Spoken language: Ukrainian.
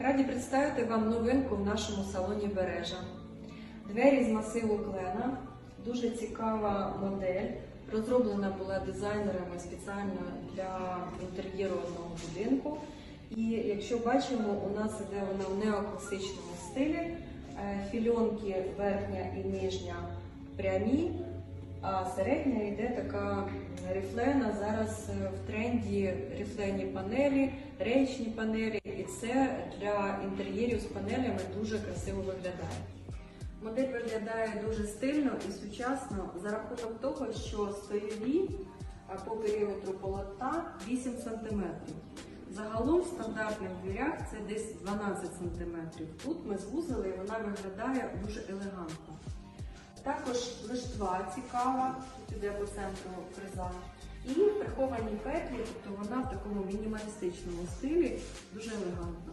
Раді представити вам новинку в нашому салоні Бережа. Двері з масиву клена, дуже цікава модель. Розроблена була дизайнерами спеціально для інтер'єру одного будинку. І якщо бачимо, у нас іде вона в неокласичному стилі. Е, Фільонки верхня і нижня прямі, а середня йде така рифлена. Зараз е, в тренді рифлені панелі, речні панелі, і це для інтер'єрів з панелями дуже красиво виглядає. Модель виглядає дуже стильно і сучасно за рахунок того, що стойові по периметру полота 8 см. Загалом в стандартних дверях це десь 12 см. Тут ми звузили і вона виглядає дуже елегантно. Також лиштва цікава, тут іде по центру фреза. І приховані петлі, тобто вона в такому мінімалістичному стилі дуже елегантна.